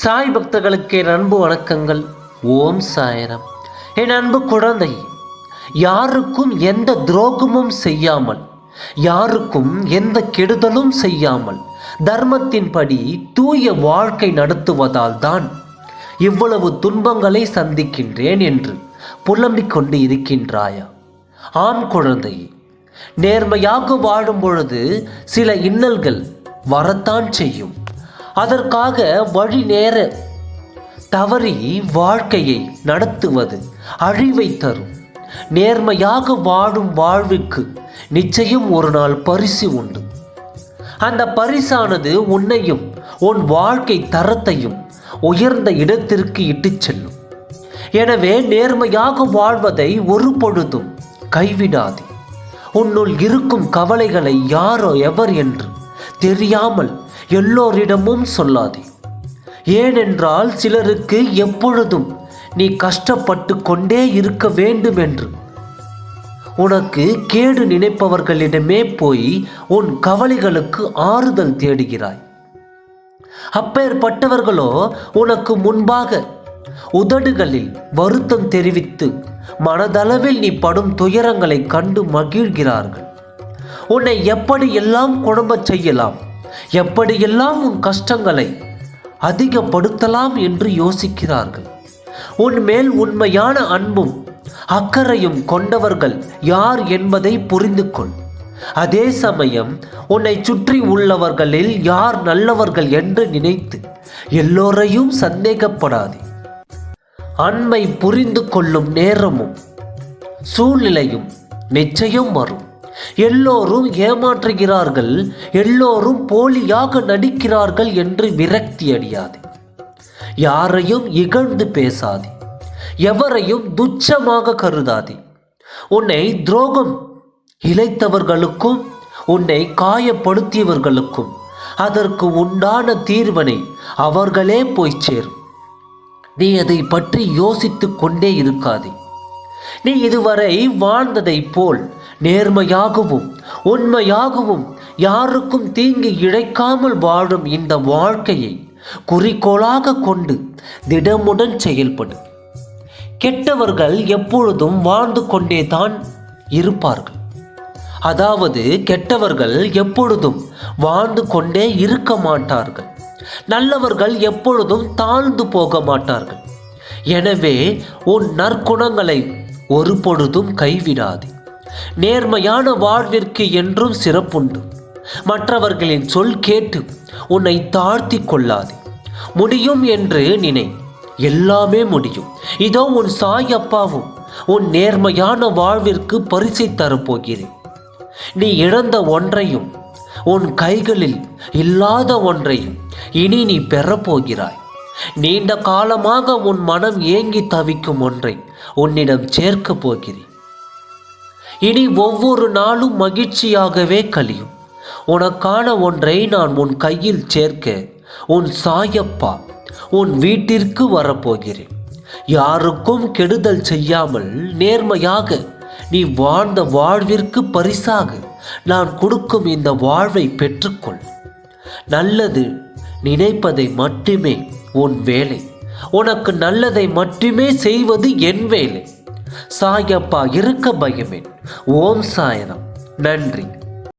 சாய் பக்தர்களுக்கு என் அன்பு வணக்கங்கள். ஓம் சாயரம். என் அன்பு குழந்தை யாருக்கும் எந்த துரோகமும் செய்யாமல் யாருக்கும் எந்த கெடுதலும் செய்யாமல் தர்மத்தின்படி தூய வாழ்க்கை நடத்துவதால் தான் இவ்வளவு துன்பங்களை சந்திக்கின்றேன் என்று புலம்பிக் கொண்டு இருக்கின்றாயா? ஆம் குழந்தை நேர்மையாக வாழும் பொழுது சில இன்னல்கள் வரத்தான் செய்யும். அதற்காக வழி நேர தவறி வாழ்க்கையை நடத்துவது அழிவை தரும். நேர்மையாக வாழும் வாழ்வுக்கு நிச்சயம் ஒரு நாள் பரிசு உண்டு. அந்த பரிசானது உன்னையும் உன் வாழ்க்கை தரத்தையும் உயர்ந்த இடத்திற்கு இட்டுச் செல்லும். எனவே நேர்மையாக வாழ்வதை ஒரு பொழுதும் கைவிடாதே. உன்னுள் இருக்கும் கவலைகளை யாரோ எவர் என்று தெரியாமல் எல்லோரிடமும் சொல்லாதே. ஏனென்றால் சிலருக்கு எப்பொழுதும் நீ கஷ்டப்பட்டு கொண்டே இருக்க வேண்டும் என்று உனக்கு கேடு நினைப்பவர்களிடமே போய் உன் கவலைகளுக்கு ஆறுதல் தேடுகிறாய். அப்பேற்பட்டவர்களோ உனக்கு முன்பாக உதடுகளில் வருத்தம் தெரிவித்து மனதளவில் நீ படும் துயரங்களை கண்டு மகிழ்கிறார்கள். உன்னை எப்படி எல்லாம் குழம்பச் செய்யலாம்? எப்படியெல்லாம் உன் கஷ்டங்களை அதிகப்படுத்தலாம் என்று யோசிக்கிறார்கள்? உன் மேல் உண்மையான அன்பும் அக்கறையும் கொண்டவர்கள் யார் என்பதை புரிந்து கொள் அதே சமயம் உன்னை சுற்றி உள்ளவர்களில் யார் நல்லவர்கள் என்று நினைத்து எல்லோரையும் சந்தேகப்படாதே. அன்பை புரிந்து கொள்ளும் நேரமும் சூழ்நிலையும் நிச்சயம் வரும். எல்லோரும் ஏமாற்றுகிறார்கள் எல்லோரும் போலியாக நடிக்கிறார்கள் என்று விரக்தி அடியாது. யாரையும் இகழ்ந்து பேசாதே. எவரையும் துச்சமாக கருதாதே. உன்னை துரோகம் இழைத்தவர்களுக்கும் உன்னை காயப்படுத்தியவர்களுக்கும் அதற்கு உண்டான தீர்வனை அவர்களே போய் சேரும். நீ அதை பற்றி யோசித்துக் கொண்டே இருக்காதே. நீ இதுவரை வாழ்ந்ததைப் போல் நேர்மையாகவும் உண்மையாகவும் யாருக்கும் தீங்கு இழைக்காமல் வாழும் இந்த வாழ்க்கையை குறிக்கோளாக கொண்டு திடமுடன் செயல்படும் கெட்டவர்கள் எப்பொழுதும் வாழ்ந்து கொண்டே தான் இருப்பார்கள். அதாவது கெட்டவர்கள் எப்பொழுதும் வாழ்ந்து கொண்டே இருக்க மாட்டார்கள். நல்லவர்கள் எப்பொழுதும் தாழ்ந்து போக மாட்டார்கள். எனவே உன் நற்குணங்களை ஒரு பொழுதும் கைவிடாதே. நேர்மையான வாழ்விற்கு என்றும் சிறப்புண்டு. மற்றவர்களின் சொல் கேட்டு உன்னை தாழ்த்தி கொள்ளாதே. முடியும் என்று நினை. எல்லாமே முடியும். இதோ உன் சாய் அப்பாவும் உன் நேர்மையான வாழ்விற்கு பரிசை தரப்போகிறேன். நீ இழந்த ஒன்றையும் உன் கைகளில் இல்லாத ஒன்றையும் இனி நீ பெறப்போகிறாய். நீண்ட காலமாக உன் மனம் ஏங்கி தவிக்கும் ஒன்றை உன்னிடம் சேர்க்கப் போகிறேன். இனி ஒவ்வொரு நாளும் மகிழ்ச்சியாகவே கழியும். உனக்கான ஒன்றை நான் உன் கையில் சேர்க்க உன் சாயப்பா உன் வீட்டிற்கு வரப்போகிறேன். யாருக்கும் கெடுதல் செய்யாமல் நேர்மையாக நீ வாழ்ந்த வாழ்விற்கு பரிசாக நான் கொடுக்கும் இந்த வாழ்வை பெற்றுக்கொள். நல்லது நினைப்பதை மட்டுமே உன் வேலை. உனக்கு நல்லதை மட்டுமே செய்வது என் வேலை. சாயப்பா இருக்க பயமேன் ஓம் சாயனம் நன்றி.